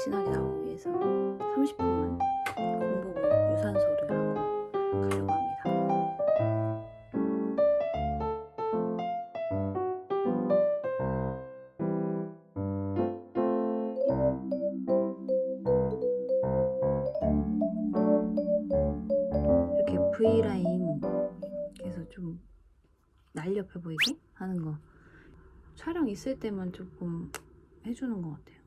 날씬하게 나오기 위해서 30분만 공복을 유산소를 하고 가려고 합니다. 이렇게 V라인 계속 좀 날렵해 보이게 하는 거 촬영 있을 때만 조금 해주는 것 같아요.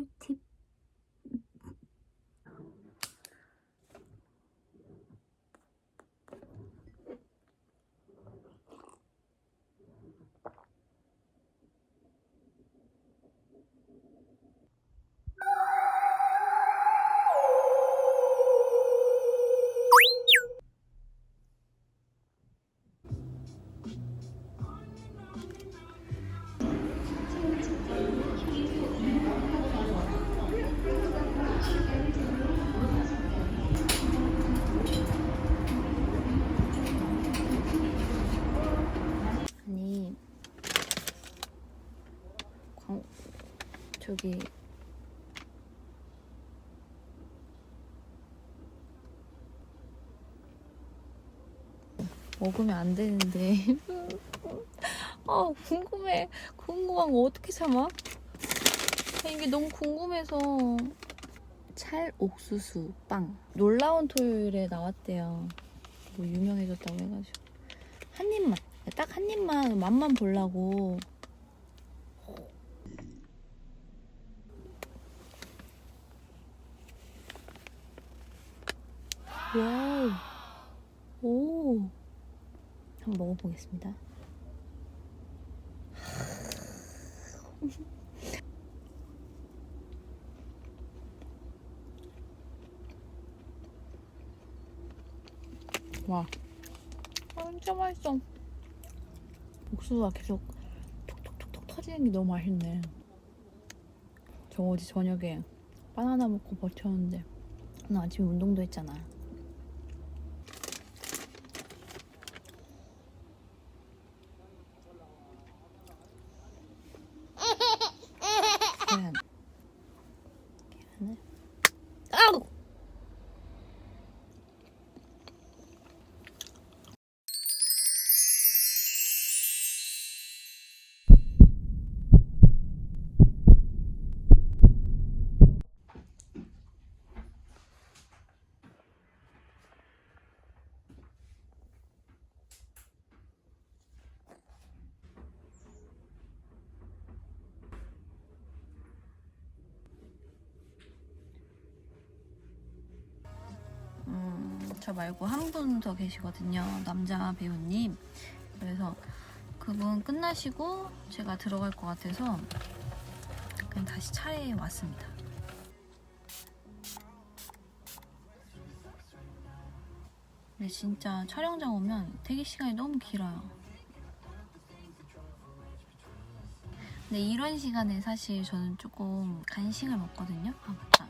꿀팁. 저기. 먹으면 안 되는데. 아 궁금해. 궁금한 거 어떻게 참아? 아, 이게 너무 궁금해서. 찰 옥수수 빵. 놀라운 토요일에 나왔대요. 뭐 유명해졌다고 해가지고. 한 입만. 딱 한 입만 맛만 보려고 와우. 오. 한번 먹어보겠습니다. 와. 아, 진짜 맛있어. 옥수수가 계속 톡톡톡톡 터지는 게 너무 맛있네. 저 어제 저녁에 바나나 먹고 버텼는데 오늘 아침에 운동도 했잖아. 계란. 계란을. 아우! 음, 저 말고 한 분 더 계시거든요. 남자 배우님. 그래서 그분 끝나시고 제가 들어갈 것 같아서 그냥 다시 차례에 왔습니다. 근데 진짜 촬영장 오면 대기 시간이 너무 길어요. 근데 이런 시간에 사실 저는 조금 간식을 먹거든요. 아, 맞다.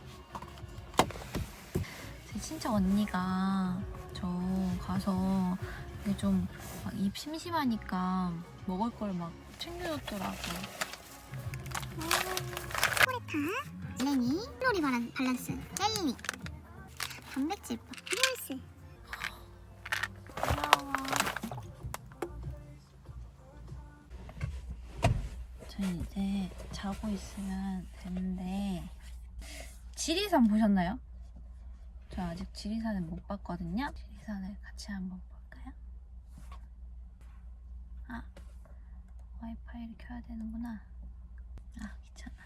제 친척 언니가 저 가서 이게 좀 입 심심하니까 먹을 걸 막 챙겨줬더라고. 포레타, 레니, 칼로리 밸런스, 젤리, 단백질 바, 헬스. 고마워. 저희 이제 자고 있으면 되는데 지리산 보셨나요? 저 아직 지리산을 못 봤거든요. 지리산을 같이 한번 볼까요? 아 와이파이를 켜야 되는구나. 아 귀찮아.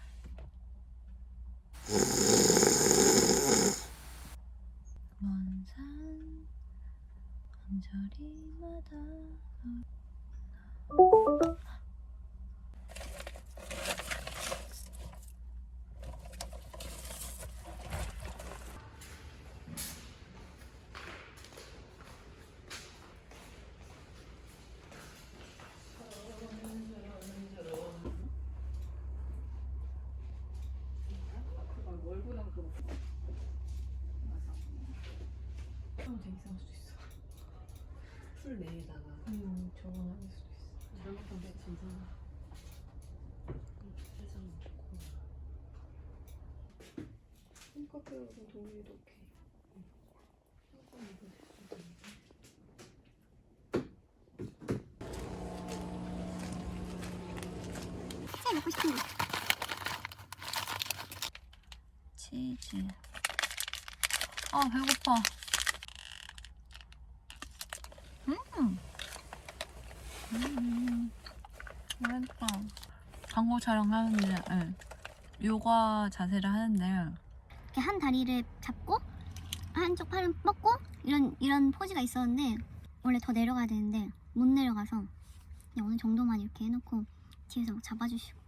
먼산 언저리마다 어, 되게 이상할 수도 있어. 술 내에다가 음, 저건 아닐 수도 있어. 잘못하면 진짜 해장 먹고 홈카페로도 동의도 오케이. 먹고 싶은 거. 치즈. 아, 배고파. 음. 음. 맛있다. 광고 촬영하는데, 예. 요가 자세를 하는데, 이렇게 한 다리를 잡고 한쪽 팔은 뻗고 이런 이런 포즈가 있었는데 원래 더 내려가야 되는데 못 내려가서 그냥 어느 정도만 이렇게 해놓고 뒤에서 잡아주시고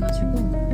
돼가지고.